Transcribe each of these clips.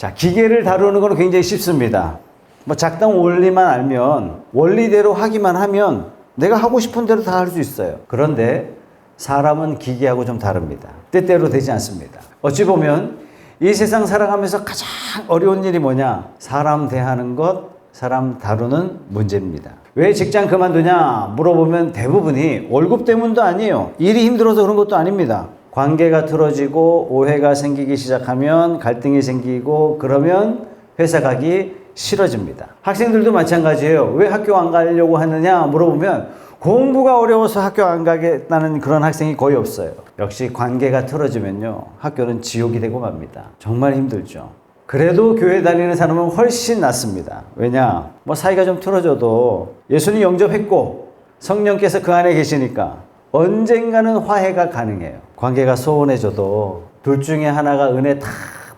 자, 기계를 다루는 건 굉장히 쉽습니다. 뭐 작동 원리만 알면 원리대로 하기만 하면 내가 하고 싶은 대로 다 할 수 있어요. 그런데 사람은 기계하고 좀 다릅니다. 때때로 되지 않습니다. 어찌 보면 이 세상 살아가면서 가장 어려운 일이 뭐냐? 사람 대하는 것, 사람 다루는 문제입니다. 왜 직장 그만두냐? 물어보면 대부분이 월급 때문도 아니에요. 일이 힘들어서 그런 것도 아닙니다. 관계가 틀어지고 오해가 생기기 시작하면 갈등이 생기고 그러면 회사 가기 싫어집니다. 학생들도 마찬가지예요. 왜 학교 안 가려고 하느냐 물어보면 공부가 어려워서 학교 안 가겠다는 그런 학생이 거의 없어요. 역시 관계가 틀어지면요. 학교는 지옥이 되고 맙니다. 정말 힘들죠. 그래도 교회 다니는 사람은 훨씬 낫습니다. 왜냐? 뭐 사이가 좀 틀어져도 예수님 영접했고 성령께서 그 안에 계시니까 언젠가는 화해가 가능해요. 관계가 소원해져도 둘 중에 하나가 은혜 다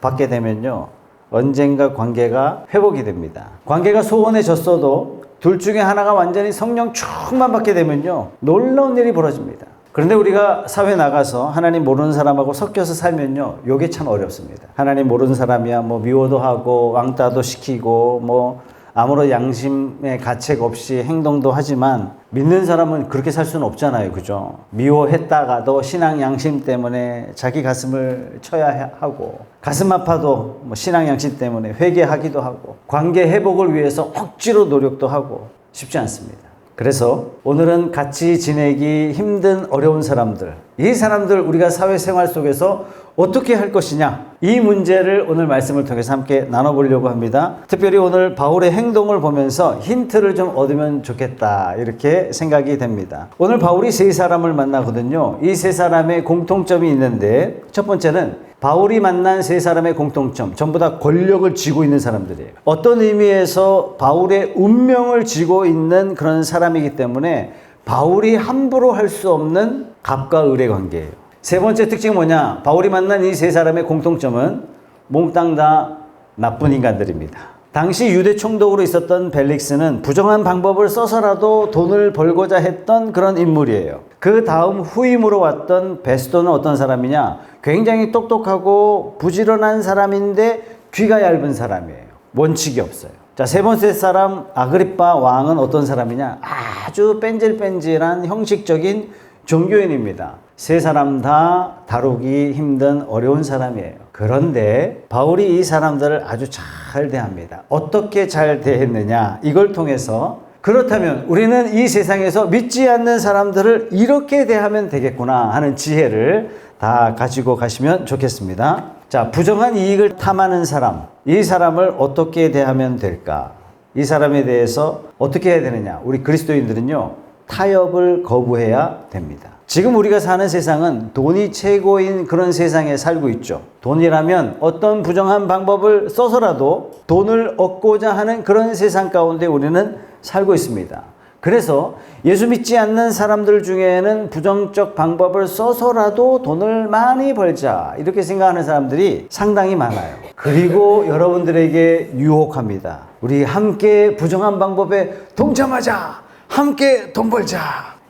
받게 되면요. 언젠가 관계가 회복이 됩니다. 관계가 소원해졌어도 둘 중에 하나가 완전히 성령 충만 받게 되면요. 놀라운 일이 벌어집니다. 그런데 우리가 사회 나가서 하나님 모르는 사람하고 섞여서 살면요. 요게 참 어렵습니다. 하나님 모르는 사람이야 뭐 미워도 하고 왕따도 시키고 뭐 아무런 양심의 가책 없이 행동도 하지만 믿는 사람은 그렇게 살 수는 없잖아요. 그죠? 미워했다가도 신앙 양심 때문에 자기 가슴을 쳐야 하고 가슴 아파도 뭐 신앙 양심 때문에 회개하기도 하고 관계 회복을 위해서 억지로 노력도 하고 쉽지 않습니다. 그래서 오늘은 같이 지내기 힘든 어려운 사람들, 이 사람들 우리가 사회생활 속에서 어떻게 할 것이냐, 이 문제를 오늘 말씀을 통해서 함께 나눠보려고 합니다. 특별히 오늘 바울의 행동을 보면서 힌트를 좀 얻으면 좋겠다, 이렇게 생각이 됩니다. 오늘 바울이 세 사람을 만나거든요. 이 세 사람의 공통점이 있는데, 첫 번째는 바울이 만난 세 사람의 공통점, 전부 다 권력을 쥐고 있는 사람들이에요. 어떤 의미에서 바울의 운명을 쥐고 있는 그런 사람이기 때문에 바울이 함부로 할 수 없는 갑과 을의 관계예요. 세 번째 특징이 뭐냐? 바울이 만난 이 세 사람의 공통점은 몽땅 다 나쁜 인간들입니다. 당시 유대 총독으로 있었던 벨릭스는 부정한 방법을 써서라도 돈을 벌고자 했던 그런 인물이에요. 그 다음 후임으로 왔던 베스도는 어떤 사람이냐? 굉장히 똑똑하고 부지런한 사람인데 귀가 얇은 사람이에요. 원칙이 없어요. 자, 세 번째 사람 아그리파 왕은 어떤 사람이냐? 아주 뺀질뺀질한 형식적인 종교인입니다. 세 사람 다 다루기 힘든 어려운 사람이에요. 그런데 바울이 이 사람들을 아주 잘 대합니다. 어떻게 잘 대했느냐? 이걸 통해서 그렇다면 우리는 이 세상에서 믿지 않는 사람들을 이렇게 대하면 되겠구나 하는 지혜를 다 가지고 가시면 좋겠습니다. 자, 부정한 이익을 탐하는 사람, 이 사람을 어떻게 대하면 될까? 이 사람에 대해서 어떻게 해야 되느냐? 우리 그리스도인들은요, 타협을 거부해야 됩니다. 지금 우리가 사는 세상은 돈이 최고인 그런 세상에 살고 있죠. 돈이라면 어떤 부정한 방법을 써서라도 돈을 얻고자 하는 그런 세상 가운데 우리는 살고 있습니다. 그래서 예수 믿지 않는 사람들 중에는 부정적 방법을 써서라도 돈을 많이 벌자 이렇게 생각하는 사람들이 상당히 많아요. 그리고 여러분들에게 유혹합니다. 우리 함께 부정한 방법에 동참하자. 함께 돈 벌자.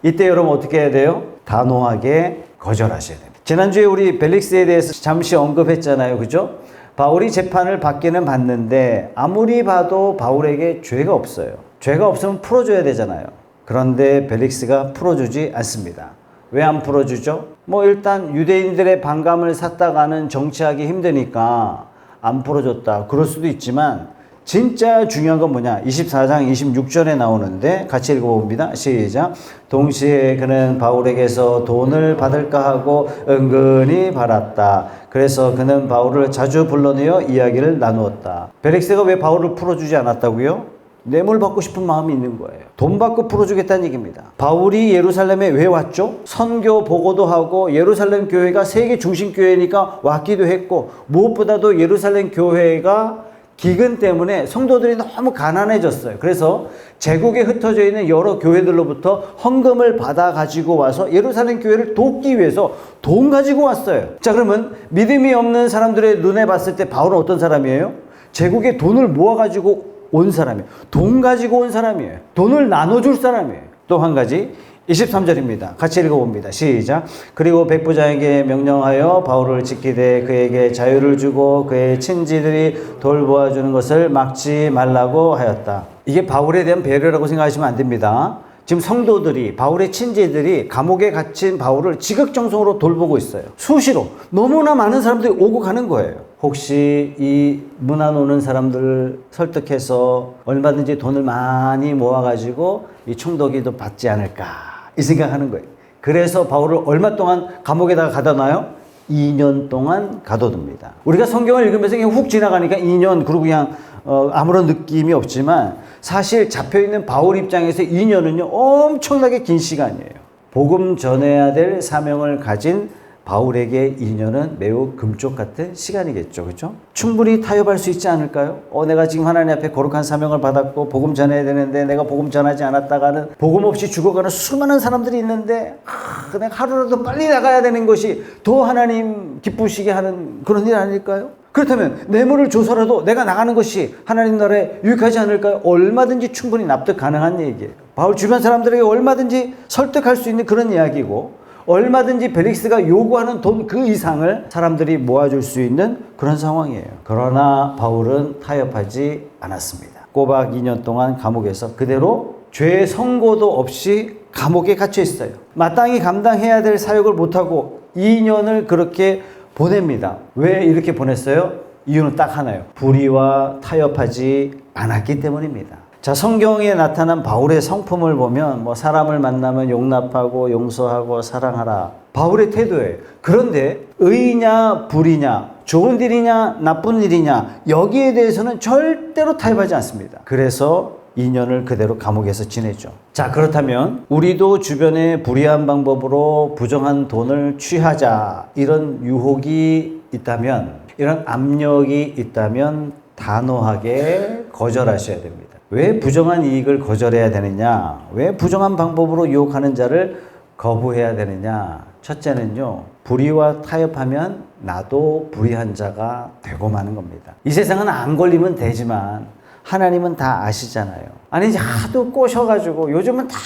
이때 여러분 어떻게 해야 돼요? 단호하게 거절하셔야 됩니다. 지난주에 우리 벨릭스에 대해서 잠시 언급했잖아요. 그죠? 바울이 재판을 받기는 받는데 아무리 봐도 바울에게 죄가 없어요. 죄가 없으면 풀어줘야 되잖아요. 그런데 벨릭스가 풀어주지 않습니다. 왜 안 풀어주죠? 뭐 일단 유대인들의 반감을 샀다가는 정치하기 힘드니까 안 풀어줬다. 그럴 수도 있지만 진짜 중요한 건 뭐냐? 24장 26절에 나오는데 같이 읽어봅니다. 시작. 동시에 그는 바울에게서 돈을 받을까 하고 은근히 바랐다. 그래서 그는 바울을 자주 불러내어 이야기를 나누었다. 베렉스가 왜 바울을 풀어주지 않았다고요? 뇌물 받고 싶은 마음이 있는 거예요. 돈 받고 풀어주겠다는 얘기입니다. 바울이 예루살렘에 왜 왔죠? 선교 보고도 하고 예루살렘 교회가 세계 중심 교회니까 왔기도 했고 무엇보다도 예루살렘 교회가 기근 때문에 성도들이 너무 가난해졌어요. 그래서 제국에 흩어져 있는 여러 교회들로부터 헌금을 받아 가지고 와서 예루살렘 교회를 돕기 위해서 돈 가지고 왔어요. 자, 그러면 믿음이 없는 사람들의 눈에 봤을 때 바울은 어떤 사람이에요? 제국에 돈을 모아 가지고 온 사람이에요. 돈 가지고 온 사람이에요. 돈을 나눠 줄 사람이에요. 또 한 가지 23절입니다. 같이 읽어봅니다. 시작. 그리고 백부장에게 명령하여 바울을 지키되 그에게 자유를 주고 그의 친지들이 돌보아주는 것을 막지 말라고 하였다. 이게 바울에 대한 배려라고 생각하시면 안 됩니다. 지금 성도들이 바울의 친지들이 감옥에 갇힌 바울을 지극정성으로 돌보고 있어요. 수시로 너무나 많은 사람들이 오고 가는 거예요. 혹시 이 문안 오는 사람들을 설득해서 얼마든지 돈을 많이 모아가지고 이 총독이도 받지 않을까 이 생각하는 거예요. 그래서 바울을 얼마 동안 감옥에다가 가둬놔요? 2년 동안 가둬둡니다. 우리가 성경을 읽으면서 그냥 훅 지나가니까 2년 그리고 그냥 어, 아무런 느낌이 없지만 사실 잡혀 있는 바울 입장에서 2년은요 엄청나게 긴 시간이에요. 복음 전해야 될 사명을 가진 바울에게 2년은 매우 금쪽 같은 시간이겠죠. 그죠? 충분히 타협할 수 있지 않을까요? 어, 내가 지금 하나님 앞에 거룩한 사명을 받았고 복음 전해야 되는데 내가 복음 전하지 않았다가는 복음 없이 죽어가는 수많은 사람들이 있는데 아, 내가 하루라도 빨리 나가야 되는 것이 더 하나님 기쁘시게 하는 그런 일 아닐까요? 그렇다면 뇌물을 줘서라도 내가 나가는 것이 하나님 나라에 유익하지 않을까요? 얼마든지 충분히 납득 가능한 얘기예요. 바울 주변 사람들에게 얼마든지 설득할 수 있는 그런 이야기고 얼마든지 벨릭스가 요구하는 돈 그 이상을 사람들이 모아줄 수 있는 그런 상황이에요. 그러나 바울은 타협하지 않았습니다. 꼬박 2년 동안 감옥에서 그대로 죄 선고도 없이 감옥에 갇혀 있어요. 마땅히 감당해야 될 사역을 못하고 2년을 그렇게 보냅니다. 왜 이렇게 보냈어요? 이유는 딱 하나예요. 불의와 타협하지 않았기 때문입니다. 자, 성경에 나타난 바울의 성품을 보면 뭐 사람을 만나면 용납하고 용서하고 사랑하라. 바울의 태도예요. 그런데 의냐 불이냐 좋은 일이냐 나쁜 일이냐 여기에 대해서는 절대로 타협하지 않습니다. 그래서 2년을 그대로 감옥에서 지내죠. 자, 그렇다면 우리도 주변에 불의한 방법으로 부정한 돈을 취하자 이런 유혹이 있다면 이런 압력이 있다면 단호하게 거절하셔야 됩니다. 왜 부정한 이익을 거절해야 되느냐? 왜 부정한 방법으로 유혹하는 자를 거부해야 되느냐? 첫째는요, 불의와 타협하면 나도 불의한 자가 되고 마는 겁니다. 이 세상은 안 걸리면 되지만 하나님은 다 아시잖아요. 아니, 이제 하도 꼬셔가지고 요즘은 다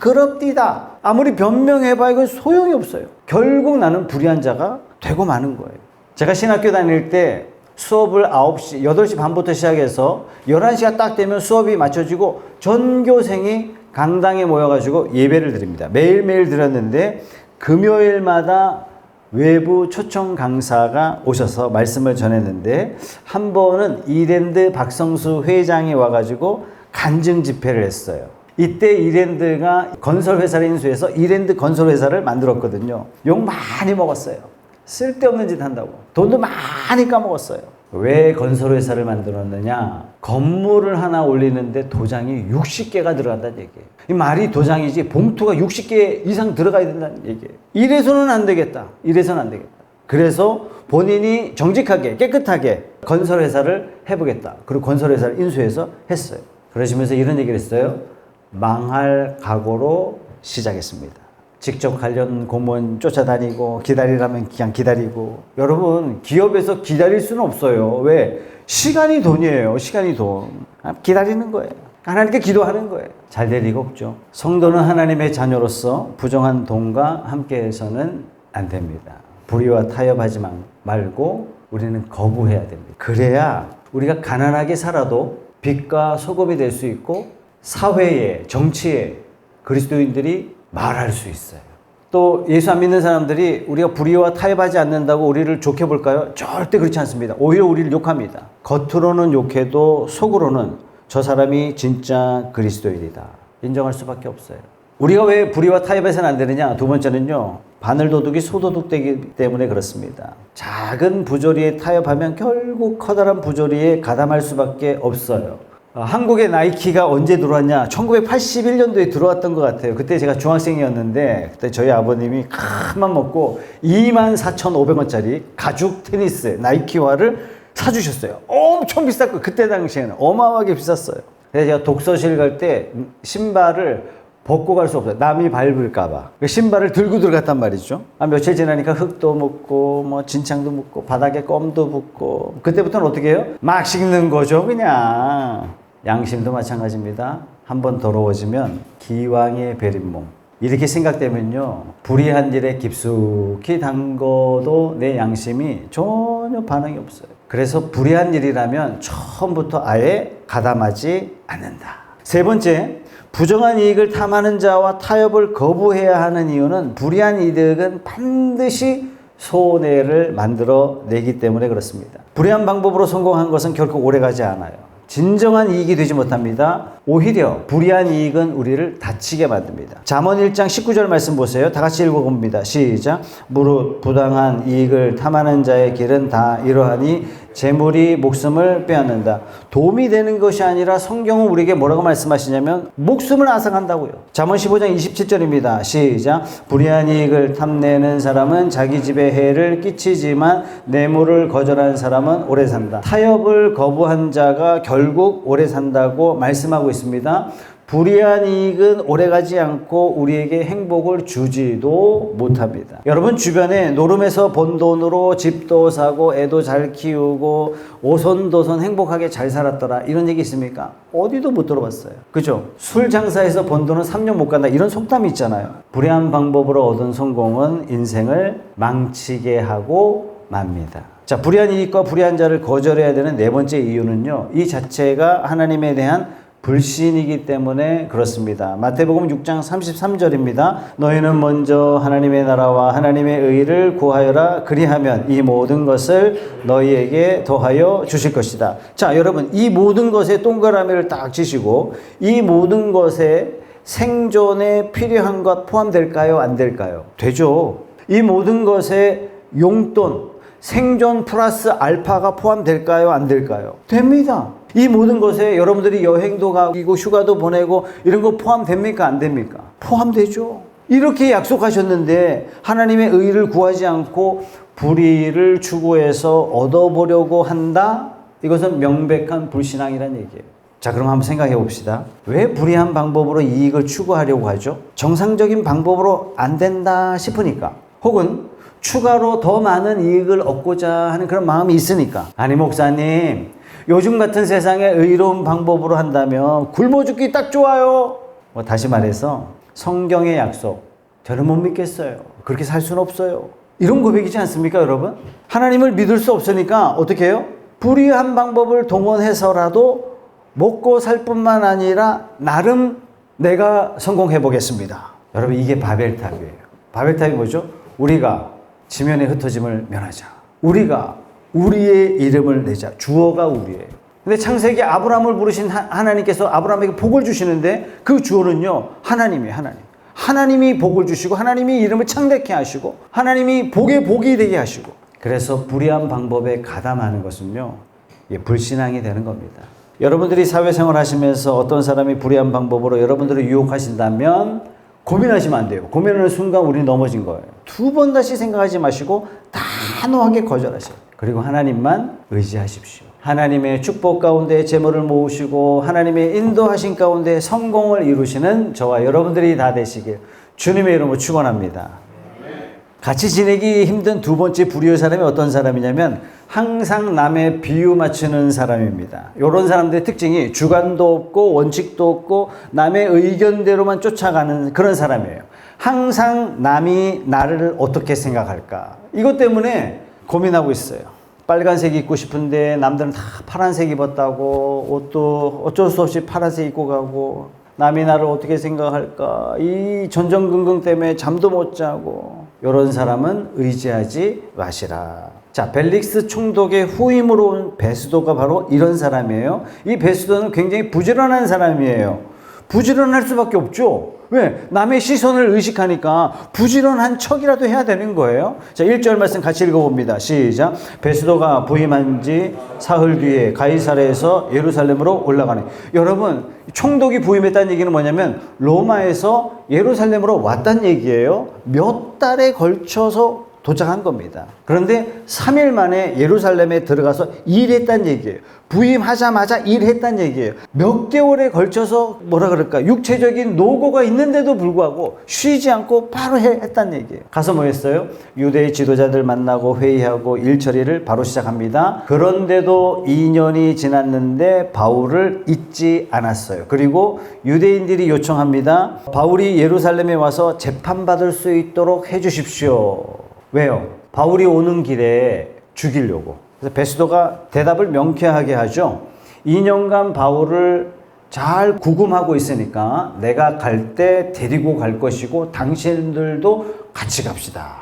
그럽디다. 아무리 변명해봐 이건 소용이 없어요. 결국 나는 불의한 자가 되고 마는 거예요. 제가 신학교 다닐 때 수업을 9시, 8시 반부터 시작해서 11시가 딱 되면 수업이 맞춰지고 전교생이 강당에 모여가지고 예배를 드립니다. 매일매일 드렸는데 금요일마다 외부 초청 강사가 오셔서 말씀을 전했는데 한 번은 이랜드 박성수 회장이 와가지고 간증 집회를 했어요. 이때 이랜드가 건설 회사를 인수해서 이랜드 건설 회사를 만들었거든요. 욕 많이 먹었어요. 쓸데없는 짓 한다고. 돈도 많이 까먹었어요. 왜 건설회사를 만들었느냐? 건물을 하나 올리는데 도장이 60개가 들어간다는 얘기예요. 이 말이 도장이지 봉투가 60개 이상 들어가야 된다는 얘기예요. 이래서는 안 되겠다. 이래서는 안 되겠다. 그래서 본인이 정직하게 깨끗하게 건설회사를 해보겠다. 그리고 건설회사를 인수해서 했어요. 그러시면서 이런 얘기를 했어요. 망할 각오로 시작했습니다. 직접 관련 공무원 쫓아다니고 기다리라면 그냥 기다리고. 여러분 기업에서 기다릴 수는 없어요. 왜? 시간이 돈이에요. 시간이 돈. 아, 기다리는 거예요. 하나님께 기도하는 거예요. 잘 될 리가 없죠. 성도는 하나님의 자녀로서 부정한 돈과 함께해서는 안 됩니다. 불의와 타협하지 말고 우리는 거부해야 됩니다. 그래야 우리가 가난하게 살아도 빛과 소금이 될 수 있고 사회에 정치에 그리스도인들이 말할 수 있어요. 또 예수 안 믿는 사람들이 우리가 불의와 타협하지 않는다고 우리를 좋게 볼까요? 절대 그렇지 않습니다. 오히려 우리를 욕합니다. 겉으로는 욕해도 속으로는 저 사람이 진짜 그리스도인이다. 인정할 수밖에 없어요. 우리가 왜 불의와 타협해서는 안 되느냐? 두 번째는요. 바늘 도둑이 소도둑 되기 때문에 그렇습니다. 작은 부조리에 타협하면 결국 커다란 부조리에 가담할 수밖에 없어요. 어, 한국에 나이키가 언제 들어왔냐? 1981년도에 들어왔던 것 같아요. 그때 제가 중학생이었는데 그때 저희 아버님이 큰맘 먹고 24,500원짜리 가죽 테니스 나이키화를 사주셨어요. 엄청 비쌌고 그때 당시에는 어마어마하게 비쌌어요. 그래서 제가 독서실 갈 때 신발을 벗고 갈 수 없어요. 남이 밟을까봐. 그 신발을 들고 들어갔단 말이죠. 아, 며칠 지나니까 흙도 묻고, 뭐, 진창도 묻고, 바닥에 껌도 붙고. 그때부터는 어떻게 해요? 막 씻는 거죠, 그냥. 양심도 마찬가지입니다. 한번 더러워지면 기왕의 베린 몸. 이렇게 생각되면요. 불의한 일에 깊숙이 담궈도 내 양심이 전혀 반응이 없어요. 그래서 불의한 일이라면 처음부터 아예 가담하지 않는다. 세 번째, 부정한 이익을 탐하는 자와 타협을 거부해야 하는 이유는 불의한 이득은 반드시 손해를 만들어 내기 때문에 그렇습니다. 불의한 방법으로 성공한 것은 결코 오래 가지 않아요. 진정한 이익이 되지 못합니다. 오히려 불의한 이익은 우리를 다치게 만듭니다. 잠언 1장 19절 말씀 보세요. 다 같이 읽어 봅니다. 시작. 무릇 부당한 이익을 탐하는 자의 길은 다 이러하니 재물이 목숨을 빼앗는다. 도움이 되는 것이 아니라 성경은 우리에게 뭐라고 말씀하시냐면 목숨을 앗아간다고요. 잠언 15장 27절입니다. 시작. 불의한 이익을 탐내는 사람은 자기 집에 해를 끼치지만 뇌물을 거절한 사람은 오래 산다. 타협을 거부한 자가 결국 오래 산다고 말씀하고 있습니다. 불의한 이익은 오래가지 않고 우리에게 행복을 주지도 못합니다. 여러분 주변에 노름에서 번 돈으로 집도 사고 애도 잘 키우고 오손도손 행복하게 잘 살았더라 이런 얘기 있습니까? 어디도 못 들어봤어요. 그죠? 술 장사에서 번 돈은 3년 못 간다 이런 속담이 있잖아요. 불의한 방법으로 얻은 성공은 인생을 망치게 하고 맙니다. 자, 불의한 이익과 불의한 자를 거절해야 되는 네 번째 이유는요. 이 자체가 하나님에 대한 불신이기 때문에 그렇습니다. 마태복음 6장 33절입니다. 너희는 먼저 하나님의 나라와 하나님의 의를 구하여라. 그리하면 이 모든 것을 너희에게 더하여 주실 것이다. 자, 여러분, 이 모든 것에 동그라미를 딱 치시고 이 모든 것에 생존에 필요한 것 포함될까요? 안 될까요? 되죠. 이 모든 것에 용돈, 생존 플러스 알파가 포함될까요? 안 될까요? 됩니다. 이 모든 것에 여러분들이 여행도 가고 휴가도 보내고 이런 거 포함됩니까? 안 됩니까? 포함되죠. 이렇게 약속하셨는데 하나님의 의를 구하지 않고 불의를 추구해서 얻어보려고 한다? 이것은 명백한 불신앙이라는 얘기예요. 자, 그럼 한번 생각해 봅시다. 왜 불의한 방법으로 이익을 추구하려고 하죠? 정상적인 방법으로 안 된다 싶으니까. 혹은 추가로 더 많은 이익을 얻고자 하는 그런 마음이 있으니까. 아니, 목사님, 요즘 같은 세상에 의로운 방법으로 한다면 굶어 죽기 딱 좋아요. 뭐 다시 말해서 성경의 약속 저는 못 믿겠어요. 그렇게 살 수는 없어요. 이런 고백이지 않습니까, 여러분? 하나님을 믿을 수 없으니까 어떻게 해요? 불의한 방법을 동원해서라도 먹고 살 뿐만 아니라 나름 내가 성공해 보겠습니다. 여러분 이게 바벨탑이에요. 바벨탑이 뭐죠? 우리가 지면의 흩어짐을 면하자. 우리가 우리의 이름을 내자. 주어가 우리예요. 근데 창세기 아브라함을 부르신 하나님께서 아브라함에게 복을 주시는데 그 주어는요 하나님이에요. 하나님. 하나님이 복을 주시고 하나님이 이름을 창대케 하시고 하나님이 복의 복이 되게 하시고 그래서 불의한 방법에 가담하는 것은요 불신앙이 되는 겁니다. 여러분들이 사회생활 하시면서 어떤 사람이 불의한 방법으로 여러분들을 유혹하신다면 고민하시면 안 돼요. 고민하는 순간 우리 넘어진 거예요. 두 번 다시 생각하지 마시고 단호하게 거절하세요. 그리고 하나님만 의지하십시오. 하나님의 축복 가운데 재물을 모으시고 하나님의 인도하신 가운데 성공을 이루시는 저와 여러분들이 다 되시길 주님의 이름으로 축원합니다. 같이 지내기 힘든 두 번째 불의의 사람이 어떤 사람이냐면 항상 남의 비유 맞추는 사람입니다. 이런 사람들의 특징이 주관도 없고 원칙도 없고 남의 의견대로만 쫓아가는 그런 사람이에요. 항상 남이 나를 어떻게 생각할까? 이것 때문에 고민하고 있어요. 빨간색 입고 싶은데 남들은 다 파란색 입었다고 옷도 어쩔 수 없이 파란색 입고 가고 남이 나를 어떻게 생각할까? 이 전전긍긍 때문에 잠도 못 자고 이런 사람은 의지하지 마시라. 자, 벨릭스 총독의 후임으로 온 베스도가 바로 이런 사람이에요. 이 베스도는 굉장히 부지런한 사람이에요. 부지런할 수밖에 없죠. 왜? 남의 시선을 의식하니까 부지런한 척이라도 해야 되는 거예요. 자, 1절 말씀 같이 읽어봅니다. 시작. 베스도가 부임한 지 사흘 뒤에 가이사레에서 예루살렘으로 올라가네. 여러분, 총독이 부임했다는 얘기는 뭐냐면 로마에서 예루살렘으로 왔다는 얘기예요. 몇 달에 걸쳐서 도착한 겁니다. 그런데 3일 만에 예루살렘에 들어가서 일했단 얘기예요. 부임하자마자 일했단 얘기예요. 몇 개월에 걸쳐서 뭐라 그럴까 육체적인 노고가 있는데도 불구하고 쉬지 않고 바로 해- 했단 얘기예요. 가서 뭐 했어요? 유대의 지도자들 만나고 회의하고 일 처리를 바로 시작합니다. 그런데도 2년이 지났는데 바울을 잊지 않았어요. 그리고 유대인들이 요청합니다. 바울이 예루살렘에 와서 재판받을 수 있도록 해주십시오. 왜요? 바울이 오는 길에 죽이려고. 그래서 베스도가 대답을 명쾌하게 하죠. 2년간 바울을 잘 구금하고 있으니까 내가 갈 때 데리고 갈 것이고 당신들도 같이 갑시다.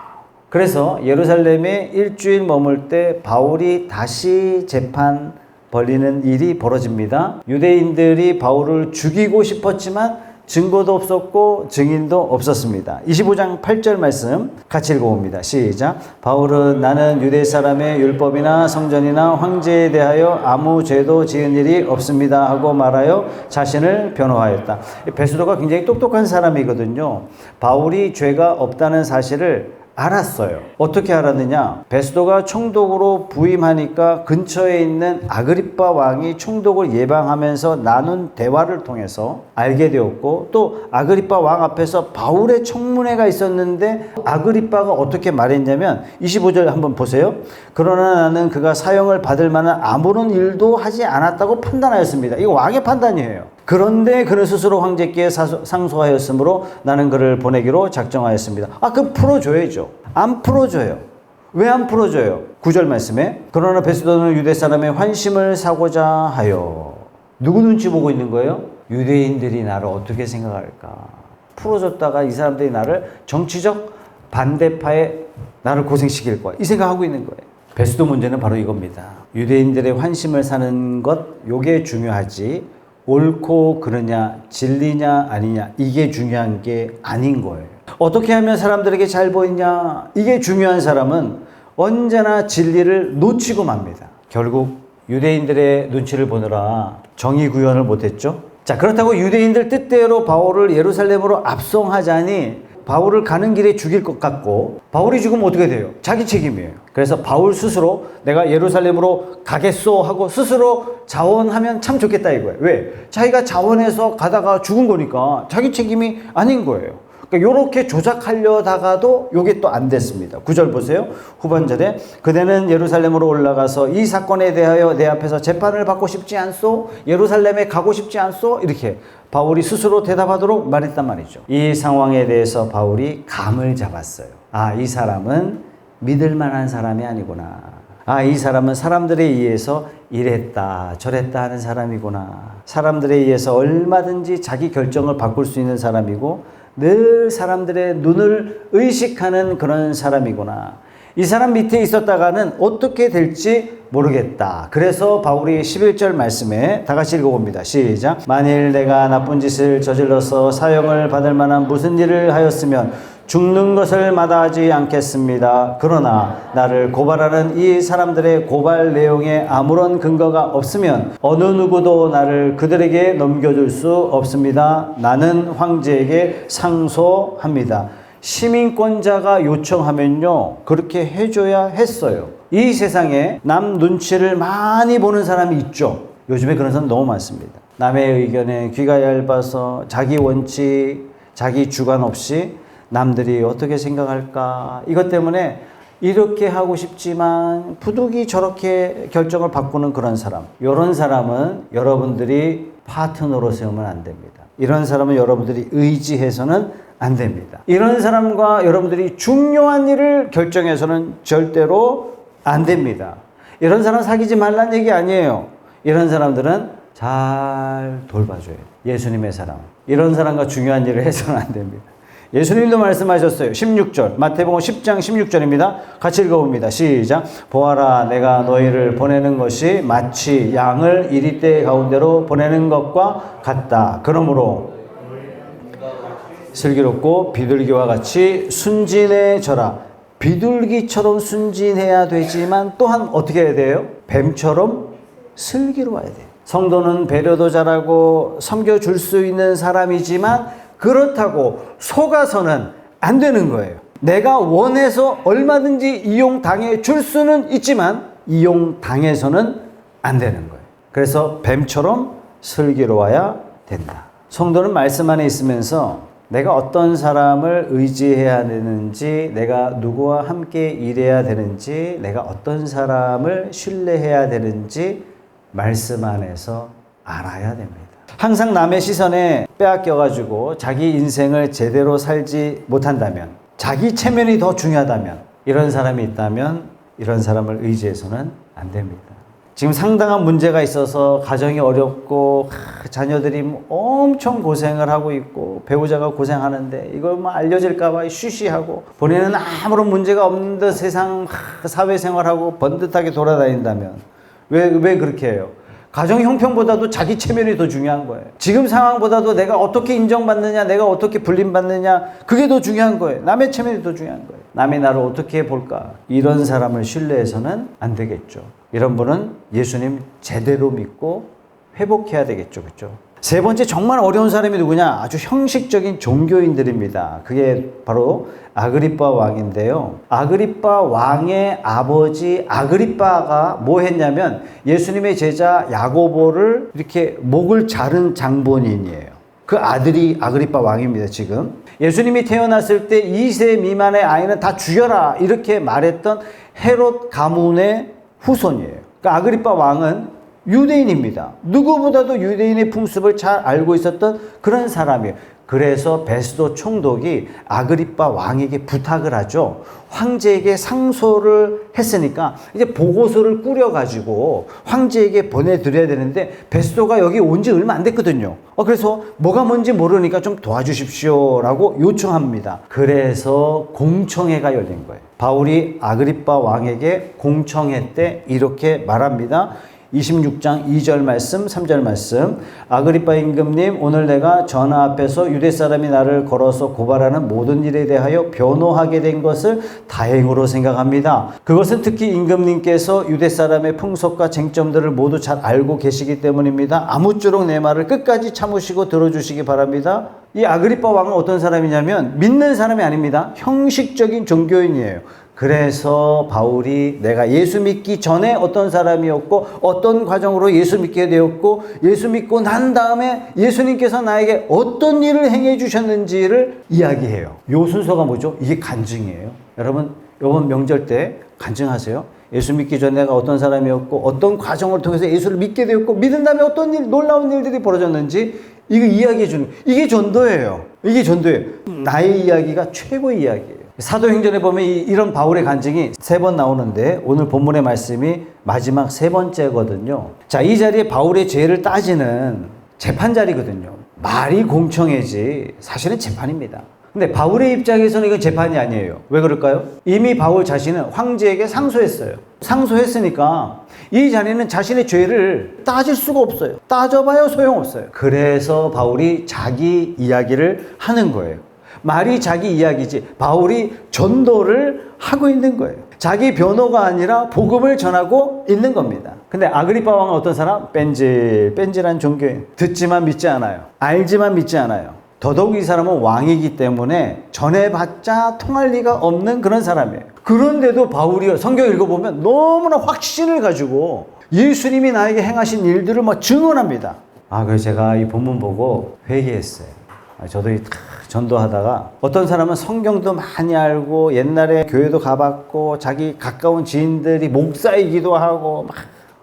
그래서 예루살렘에 일주일 머물 때 바울이 다시 재판 벌리는 일이 벌어집니다. 유대인들이 바울을 죽이고 싶었지만 증거도 없었고 증인도 없었습니다. 25장 8절 말씀 같이 읽어봅니다. 시작. 바울은 나는 유대 사람의 율법이나 성전이나 황제에 대하여 아무 죄도 지은 일이 없습니다 하고 말하여 자신을 변호하였다. 베스도가 굉장히 똑똑한 사람이거든요. 바울이 죄가 없다는 사실을 알았어요. 어떻게 알았느냐? 베스도가 총독으로 부임하니까 근처에 있는 아그리빠 왕이 총독을 예방하면서 나눈 대화를 통해서 알게 되었고 또 아그리빠 왕 앞에서 바울의 청문회가 있었는데 아그리빠가 어떻게 말했냐면 25절 한번 보세요. 그러나 나는 그가 사형을 받을 만한 아무런 일도 하지 않았다고 판단하였습니다. 이거 왕의 판단이에요. 그런데 그는 스스로 황제께 상소하였으므로 나는 그를 보내기로 작정하였습니다. 아, 그 풀어줘야죠. 안 풀어줘요. 왜 안 풀어줘요? 구절 말씀에 그러나 베스도는 유대 사람의 환심을 사고자 하여 누구 눈치 보고 있는 거예요? 유대인들이 나를 어떻게 생각할까? 풀어줬다가 이 사람들이 나를 정치적 반대파에 나를 고생시킬 거야. 이 생각하고 있는 거예요. 베스도 문제는 바로 이겁니다. 유대인들의 환심을 사는 것, 요게 중요하지. 옳고 그르냐, 진리냐, 아니냐, 이게 중요한 게 아닌 거예요. 어떻게 하면 사람들에게 잘 보이냐, 이게 중요한 사람은 언제나 진리를 놓치고 맙니다. 결국 유대인들의 눈치를 보느라 정의 구현을 못했죠. 자, 그렇다고 유대인들 뜻대로 바울을 예루살렘으로 압송하자니 바울을 가는 길에 죽일 것 같고 바울이 죽으면 어떻게 돼요? 자기 책임이에요. 그래서 바울 스스로 내가 예루살렘으로 가겠소 하고 스스로 자원하면 참 좋겠다 이거예요. 왜? 자기가 자원해서 가다가 죽은 거니까 자기 책임이 아닌 거예요. 그러니까 요렇게 조작하려다가도 요게 또 안 됐습니다. 구절 보세요. 후반절에 그대는 예루살렘으로 올라가서 이 사건에 대하여 내 앞에서 재판을 받고 싶지 않소? 예루살렘에 가고 싶지 않소? 이렇게 바울이 스스로 대답하도록 말했단 말이죠. 이 상황에 대해서 바울이 감을 잡았어요. 아, 이 사람은 믿을 만한 사람이 아니구나. 아, 이 사람은 사람들에 의해서 이랬다, 저랬다 하는 사람이구나. 사람들에 의해서 얼마든지 자기 결정을 바꿀 수 있는 사람이고, 늘 사람들의 눈을 의식하는 그런 사람이구나. 이 사람 밑에 있었다가는 어떻게 될지 모르겠다. 그래서 바울이 11절 말씀에 다 같이 읽어봅니다. 시작. 만일 내가 나쁜 짓을 저질러서 사형을 받을 만한 무슨 일을 하였으면 죽는 것을 마다하지 않겠습니다. 그러나 나를 고발하는 이 사람들의 고발 내용에 아무런 근거가 없으면 어느 누구도 나를 그들에게 넘겨줄 수 없습니다. 나는 황제에게 상소합니다. 시민권자가 요청하면요, 그렇게 해줘야 했어요. 이 세상에 남 눈치를 많이 보는 사람이 있죠. 요즘에 그런 사람 너무 많습니다. 남의 의견에 귀가 얇아서 자기 원칙, 자기 주관 없이 남들이 어떻게 생각할까? 이것 때문에 이렇게 하고 싶지만 부득이 저렇게 결정을 바꾸는 그런 사람. 이런 사람은 여러분들이 파트너로 세우면 안 됩니다. 이런 사람은 여러분들이 의지해서는 안 됩니다. 이런 사람과 여러분들이 중요한 일을 결정해서는 절대로 안 됩니다. 이런 사람 사귀지 말란 얘기 아니에요. 이런 사람들은 잘 돌봐줘요 예수님의 사람 이런 사람과 중요한 일을 해서는 안 됩니다 예수님도 말씀하셨어요. 16절. 마태복음 10장 16절입니다. 같이 읽어봅니다. 시작. 보아라, 내가 너희를 보내는 것이 마치 양을 이리떼 가운데로 보내는 것과 같다. 그러므로 슬기롭고 비둘기와 같이 순진해져라. 비둘기처럼 순진해야 되지만 또한 어떻게 해야 돼요? 뱀처럼 슬기로워야 돼요. 성도는 배려도 잘하고 섬겨줄 수 있는 사람이지만 그렇다고 속아서는 안 되는 거예요. 내가 원해서 얼마든지 이용당해 줄 수는 있지만 이용당해서는 안 되는 거예요. 그래서 뱀처럼 슬기로워야 된다. 성도는 말씀 안에 있으면서 내가 어떤 사람을 의지해야 되는지, 내가 누구와 함께 일해야 되는지, 내가 어떤 사람을 신뢰해야 되는지 말씀 안에서 알아야 됩니다. 항상 남의 시선에 빼앗겨가지고 자기 인생을 제대로 살지 못한다면, 자기 체면이 더 중요하다면, 이런 사람이 있다면 이런 사람을 의지해서는 안 됩니다. 지금 상당한 문제가 있어서 가정이 어렵고 하, 자녀들이 뭐 엄청 고생을 하고 있고 배우자가 고생하는데 이걸 뭐 알려질까봐 쉬쉬하고 본인은 아무런 문제가 없는 듯 세상 하, 사회생활하고 번듯하게 돌아다닌다면 왜, 왜 그렇게 해요? 가정 형편보다도 자기 체면이 더 중요한 거예요. 지금 상황보다도 내가 어떻게 인정받느냐, 내가 어떻게 불림받느냐, 그게 더 중요한 거예요. 남의 체면이 더 중요한 거예요. 남이 나를 어떻게 볼까? 이런 사람을 신뢰해서는 안 되겠죠. 이런 분은 예수님 제대로 믿고 회복해야 되겠죠. 그죠? 세 번째 정말 어려운 사람이 누구냐? 아주 형식적인 종교인들입니다. 그게 바로 아그리빠 왕인데요. 아그리빠 왕의 아버지 아그리빠가 뭐 했냐면 예수님의 제자 야고보를 이렇게 목을 자른 장본인이에요. 그 아들이 아그리빠 왕입니다, 지금. 예수님이 태어났을 때 2세 미만의 아이는 다 죽여라. 이렇게 말했던 헤롯 가문의 후손이에요. 그러니까 아그리빠 왕은 유대인입니다. 누구보다도 유대인의 풍습을 잘 알고 있었던 그런 사람이에요. 그래서 베스도 총독이 아그리빠 왕에게 부탁을 하죠. 황제에게 상소를 했으니까 이제 보고서를 꾸려가지고 황제에게 보내드려야 되는데 베스도가 여기 온 지 얼마 안 됐거든요. 어, 그래서 뭐가 뭔지 모르니까 좀 도와주십시오 라고 요청합니다. 그래서 공청회가 열린 거예요. 바울이 아그리빠 왕에게 공청회 때 이렇게 말합니다. 26장 2절 말씀, 3절 말씀. 아그리빠 임금님, 오늘 내가 전하 앞에서 유대 사람이 나를 걸어서 고발하는 모든 일에 대하여 변호하게 된 것을 다행으로 생각합니다. 그것은 특히 임금님께서 유대 사람의 풍속과 쟁점들을 모두 잘 알고 계시기 때문입니다. 아무쪼록 내 말을 끝까지 참으시고 들어주시기 바랍니다. 이 아그리빠 왕은 어떤 사람이냐면 믿는 사람이 아닙니다. 형식적인 종교인이에요. 그래서 바울이 내가 예수 믿기 전에 어떤 사람이었고 어떤 과정으로 예수 믿게 되었고 예수 믿고 난 다음에 예수님께서 나에게 어떤 일을 행해 주셨는지를 이야기해요. 요 순서가 뭐죠? 이게 간증이에요. 여러분 이번 명절 때 간증하세요. 예수 믿기 전에 내가 어떤 사람이었고 어떤 과정을 통해서 예수를 믿게 되었고 믿은 다음에 어떤 일 놀라운 일들이 벌어졌는지 이거 이야기해 주는 이게 전도예요. 이게 전도예요. 나의 이야기가 최고의 이야기예요. 사도행전에 보면 이, 런 바울의 간증이 세 번 나오는데 오늘 본문의 말씀이 마지막 세 번째거든요. 자, 이 자리에 바울의 죄를 따지는 재판 자리거든요. 말이 공청회지 사실은 재판입니다. 근데 바울의 입장에서는 이건 재판이 아니에요. 왜 그럴까요? 이미 바울 자신은 황제에게 상소했어요. 상소했으니까 이 자리는 자신의 죄를 따질 수가 없어요. 따져봐야 소용없어요. 그래서 바울이 자기 이야기를 하는 거예요. 말이 자기 이야기지. 바울이 전도를 하고 있는 거예요. 자기 변호가 아니라 복음을 전하고 있는 겁니다. 근데 아그리파 왕은 어떤 사람? 뺀질, 뺀질한 종교인. 듣지만 믿지 않아요. 알지만 믿지 않아요. 더더욱 이 사람은 왕이기 때문에 전해봤자 통할 리가 없는 그런 사람이에요. 그런데도 바울이 성경 읽어보면 너무나 확신을 가지고 예수님이 나에게 행하신 일들을 막 증언합니다. 아, 그래서 제가 이 본문 보고 회개했어요. 아, 저도 이 전도하다가 어떤 사람은 성경도 많이 알고 옛날에 교회도 가봤고 자기 가까운 지인들이 목사이기도 하고 막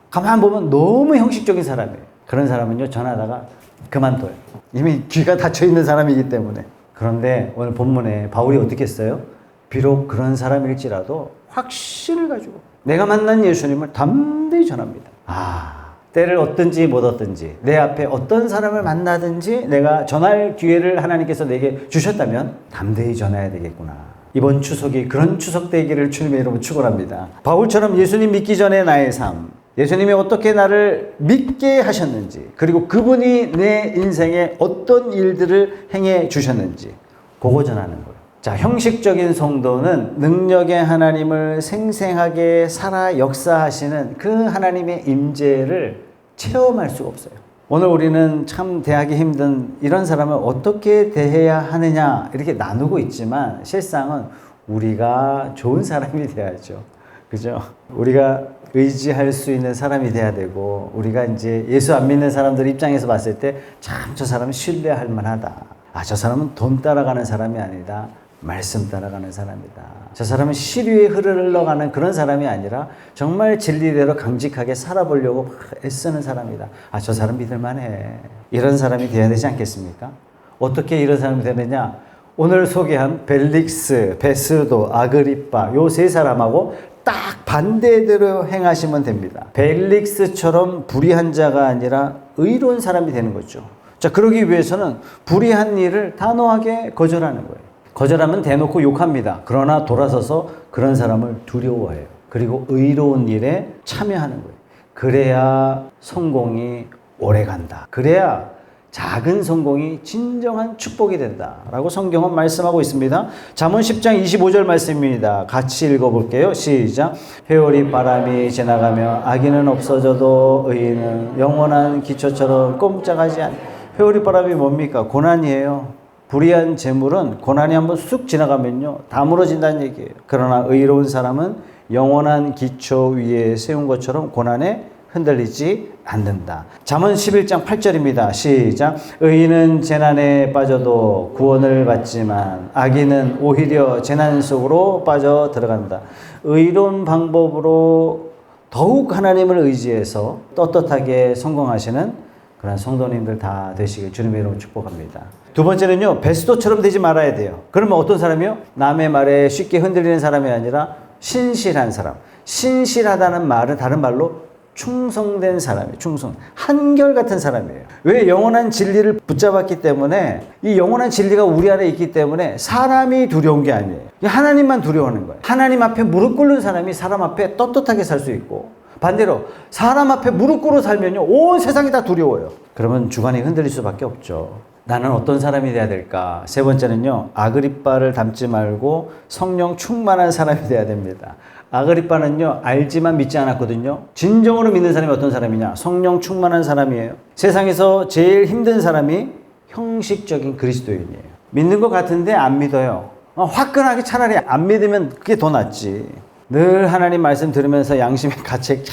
가만 보면 너무 형식적인 사람이에요. 그런 사람은요 전하다가 그만둬요. 이미 귀가 닫혀 있는 사람이기 때문에. 그런데 오늘 본문에 바울이 어떻게 했어요? 비록 그런 사람일지라도 확신을 가지고 내가 만난 예수님을 담대히 전합니다. 아. 때를 얻든지 못 얻든지 내 앞에 어떤 사람을 만나든지 내가 전할 기회를 하나님께서 내게 주셨다면 담대히 전해야 되겠구나. 이번 추석이 그런 추석 되기를 주님의 이름으로 축원합니다. 바울처럼 예수님 믿기 전에 나의 삶, 예수님이 어떻게 나를 믿게 하셨는지, 그리고 그분이 내 인생에 어떤 일들을 행해 주셨는지, 그거 전하는 거예요. 자, 형식적인 성도는 능력의 하나님을 생생하게 살아 역사하시는 그 하나님의 임재를 체험할 수가 없어요. 오늘 우리는 참 대하기 힘든 이런 사람을 어떻게 대해야 하느냐 이렇게 나누고 있지만 실상은 우리가 좋은 사람이 돼야죠. 그죠? 우리가 의지할 수 있는 사람이 돼야 되고 우리가 이제 예수 안 믿는 사람들 입장에서 봤을 때 참 저 사람은 신뢰할 만하다. 아, 저 사람은 돈 따라가는 사람이 아니다. 말씀 따라가는 사람이다. 저 사람은 시류에 흘러가는 그런 사람이 아니라 정말 진리대로 강직하게 살아보려고 막 애쓰는 사람이다. 아, 저 사람 믿을만해. 이런 사람이 돼야 되지 않겠습니까? 어떻게 이런 사람이 되느냐? 오늘 소개한 벨릭스, 베스도, 아그리파 요세 사람하고 딱 반대대로 행하시면 됩니다. 벨릭스처럼 불의한 자가 아니라 의로운 사람이 되는 거죠. 자, 그러기 위해서는 불의한 일을 단호하게 거절하는 거예요. 거절하면 대놓고 욕합니다. 그러나 돌아서서 그런 사람을 두려워해요. 그리고 의로운 일에 참여하는 거예요. 그래야 성공이 오래 간다. 그래야 작은 성공이 진정한 축복이 된다라고 성경은 말씀하고 있습니다. 잠언 10장 25절 말씀입니다. 같이 읽어 볼게요. 시작. 회오리 바람이 지나가며 악인은 없어져도 의인은 영원한 기초처럼 꼼짝하지 않. 회오리 바람이 뭡니까? 고난이에요. 불의한 재물은 고난이 한번 쑥 지나가면요 다 무너진다는 얘기예요. 그러나 의로운 사람은 영원한 기초 위에 세운 것처럼 고난에 흔들리지 않는다. 잠언 11장 8절입니다. 시작. 의인은 재난에 빠져도 구원을 받지만 악인은 오히려 재난 속으로 빠져 들어간다. 의로운 방법으로 더욱 하나님을 의지해서 떳떳하게 성공하시는 그런 성도님들 다 되시길 주님의 이름으로 축복합니다. 두 번째는요, 베스도처럼 되지 말아야 돼요. 그러면 어떤 사람이요? 남의 말에 쉽게 흔들리는 사람이 아니라 신실한 사람. 신실하다는 말은 다른 말로 충성된 사람이에요. 충성. 한결같은 사람이에요. 왜 영원한 진리를 붙잡았기 때문에 이 영원한 진리가 우리 안에 있기 때문에 사람이 두려운 게 아니에요. 하나님만 두려워하는 거예요. 하나님 앞에 무릎 꿇는 사람이 사람 앞에 떳떳하게 살 수 있고 반대로 사람 앞에 무릎 꿇어 살면요 온 세상이 다 두려워요. 그러면 주관이 흔들릴 수밖에 없죠. 나는 어떤 사람이 돼야 될까? 세 번째는요, 아그리빠를 닮지 말고 성령 충만한 사람이 돼야 됩니다. 아그리빠는요, 알지만 믿지 않았거든요. 진정으로 믿는 사람이 어떤 사람이냐? 성령 충만한 사람이에요. 세상에서 제일 힘든 사람이 형식적인 그리스도인이에요. 믿는 것 같은데 안 믿어요. 어, 화끈하게 차라리 안 믿으면 그게 더 낫지. 늘 하나님 말씀 들으면서 양심의 가책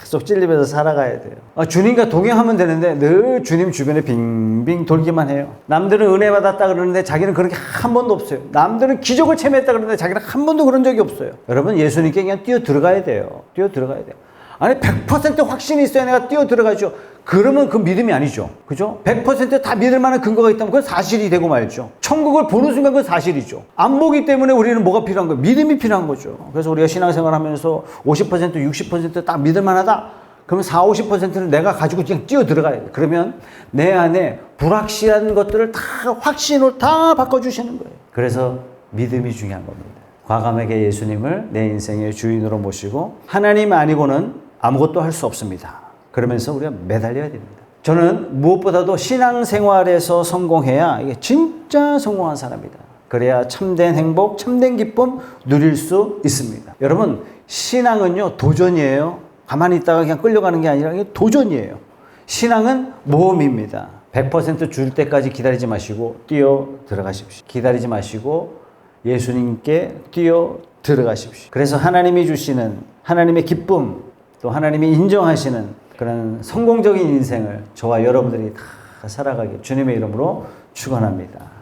계속 찔리면서 살아가야 돼요. 아, 주님과 동행하면 되는데 늘 주님 주변에 빙빙 돌기만 해요. 남들은 은혜 받았다 그러는데 자기는 그런 게 한 번도 없어요. 남들은 기적을 체험했다 그러는데 자기는 한 번도 그런 적이 없어요. 여러분 예수님께 그냥 뛰어 들어가야 돼요. 뛰어 들어가야 돼요. 아니 100% 확신이 있어야 내가 뛰어 들어가죠. 그러면 그 믿음이 아니죠. 그죠? 100%다 믿을 만한 근거가 있다면 그건 사실이 되고 말죠. 천국을 보는 순간 그건 사실이죠. 안 보기 때문에 우리는 뭐가 필요한 거예요? 믿음이 필요한 거죠. 그래서 우리가 신앙생활 하면서 50% 60%딱 믿을 만하다? 그러면 4, 50%는 내가 가지고 그냥 뛰어 들어가야 돼. 그러면 내 안에 불확실한 것들을 다 확신으로 다 바꿔주시는 거예요. 그래서 믿음이 중요한 겁니다. 과감하게 예수님을 내 인생의 주인으로 모시고 하나님 아니고는 아무것도 할 수 없습니다. 그러면서 우리가 매달려야 됩니다. 저는 무엇보다도 신앙생활에서 성공해야 이게 진짜 성공한 사람이다. 그래야 참된 행복, 참된 기쁨 누릴 수 있습니다. 여러분, 신앙은요, 도전이에요. 가만히 있다가 그냥 끌려가는 게 아니라 이게 도전이에요. 신앙은 모험입니다. 100%줄 때까지 기다리지 마시고 뛰어 들어가십시오. 기다리지 마시고 예수님께 뛰어 들어가십시오. 그래서 하나님이 주시는 하나님의 기쁨 또 하나님이 인정하시는 그런 성공적인 인생을 저와 여러분들이 다 살아가길 주님의 이름으로 축원합니다.